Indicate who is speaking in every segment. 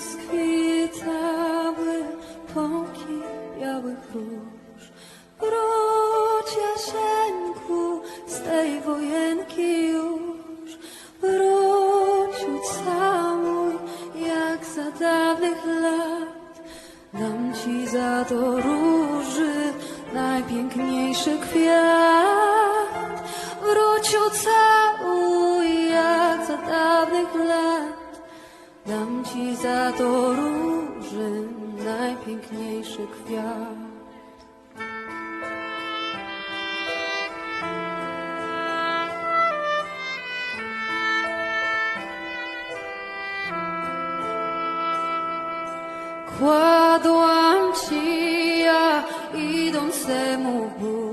Speaker 1: rozkwitały pąki białych róż. Wróć, Jasieńku, z tej wojenki już. Wróć, ucałuj, jak za dawnych lat. Dam ci za to róży najpiękniejszy kwiat. Wróć, ucałuj, jak za dawnych lat. Dam ci za to róży najpiękniejszy kwiat. Kładłam ci ja idącemu w bój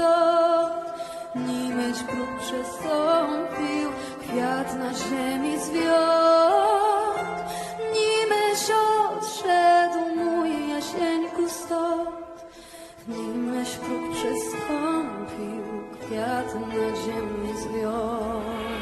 Speaker 1: stąd, nimeś próg przestąpił, kwiat na ziemi zwiot. Nimeś odszedł mój Jasieńku stąd, Nimeś próg przestąpił, kwiat na ziemi zwiał.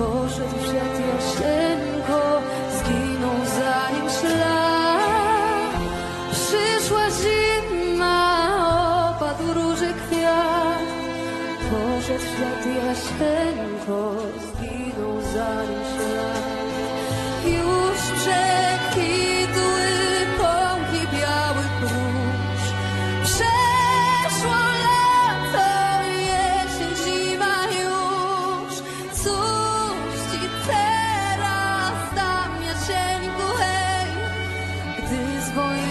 Speaker 1: Poszedł przed Jasieńko, zginął zanim ślad. Przyszła zima, opadł róży kwiat, poszedł świat Jasieńko, zginął zanim ślad. Boy.